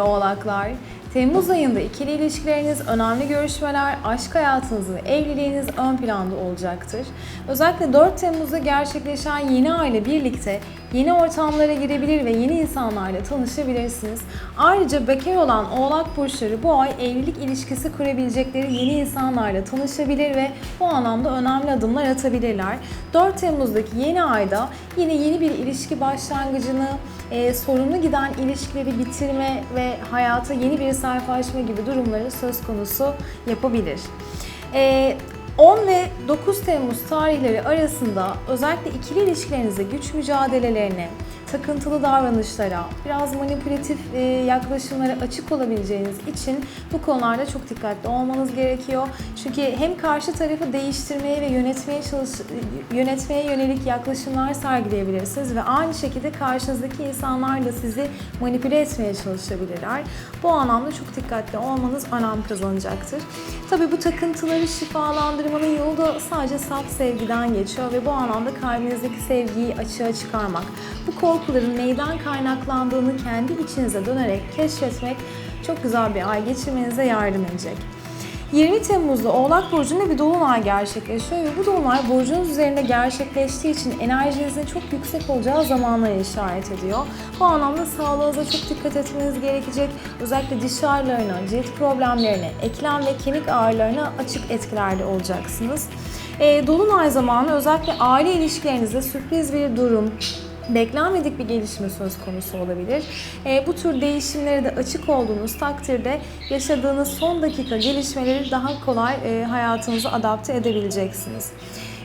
oğlaklar. Temmuz ayında ikili ilişkileriniz, önemli görüşmeler, aşk hayatınız ve evliliğiniz ön planda olacaktır. Özellikle 4 Temmuz'da gerçekleşen yeni ay ile birlikte yeni ortamlara girebilir ve yeni insanlarla tanışabilirsiniz. Ayrıca bekar olan oğlak burçları bu ay evlilik ilişkisi kurabilecekleri yeni insanlarla tanışabilir ve bu anlamda önemli adımlar atabilirler. 4 Temmuz'daki yeni ayda yine yeni bir ilişki başlangıcını, e, sorunlu giden ilişkileri bitirme ve hayata yeni bir sayfa açma gibi durumları söz konusu yapabilir. E, 10 ve 9 Temmuz tarihleri arasında özellikle ikili ilişkilerinizde güç mücadelelerine, takıntılı davranışlara, biraz manipülatif e, yaklaşımlara açık olabileceğiniz için bu konularda çok dikkatli olmanız gerekiyor. Çünkü hem karşı tarafı değiştirmeye ve yönetmeye çalış yönetmeye yönelik yaklaşımlar sergileyebilirsiniz ve aynı şekilde karşınızdaki insanlar da sizi manipüle etmeye çalışabilirler. Bu anlamda çok dikkatli olmanız önem kazanacaktır. Tabii bu takıntıları şifalandırmanın yolu da sadece saf sevgiden geçiyor ve bu anlamda kalbinizdeki sevgiyi açığa çıkarmak, bu korkuların neyden kaynaklandığını kendi içinize dönerek keşfetmek çok güzel bir ay geçirmenize yardım edecek. 20 Temmuz'da Oğlak Burcu'nda bir dolunay gerçekleşiyor ve bu dolunay burcunuz üzerinde gerçekleştiği için enerjinizin çok yüksek olacağı zamanlara işaret ediyor. Bu anlamda sağlığınıza çok dikkat etmeniz gerekecek. Özellikle diş ağrılarına, cilt problemlerine, eklem ve kemik ağrılarına açık etkilerde olacaksınız. E, dolunay zamanı özellikle aile ilişkilerinizde sürpriz bir durum, beklenmedik bir gelişme söz konusu olabilir. E, bu tür değişimlere de açık olduğunuz takdirde yaşadığınız son dakika gelişmeleri daha kolay e, hayatınıza adapte edebileceksiniz.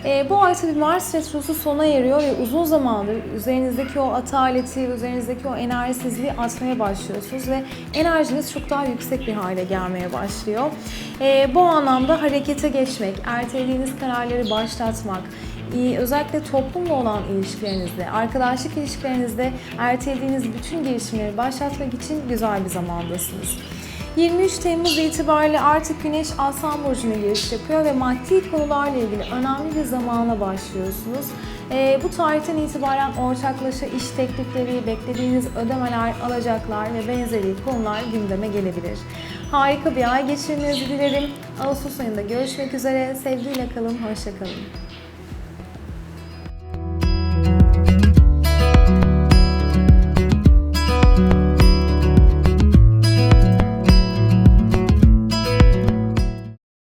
E, bu ay tabii Mars Retrosu sona eriyor ve uzun zamandır üzerinizdeki o ataleti, üzerinizdeki o enerjisizliği atmaya başlıyorsunuz ve enerjiniz çok daha yüksek bir hale gelmeye başlıyor. E, bu anlamda harekete geçmek, ertelediğiniz kararları başlatmak, özellikle toplumla olan ilişkilerinizde, arkadaşlık ilişkilerinizde ertelediğiniz bütün girişimleri başlatmak için güzel bir zamandasınız. 23 Temmuz itibariyle artık Güneş Aslan Burcu'na giriş yapıyor ve maddi konularla ilgili önemli bir zamana başlıyorsunuz. Ee, bu tarihten itibaren ortaklaşa iş teklifleri, beklediğiniz ödemeler, alacaklar ve benzeri konular gündeme gelebilir. Harika bir ay geçirmenizi dilerim. Ağustos ayında görüşmek üzere. Sevgiyle kalın, hoşça kalın.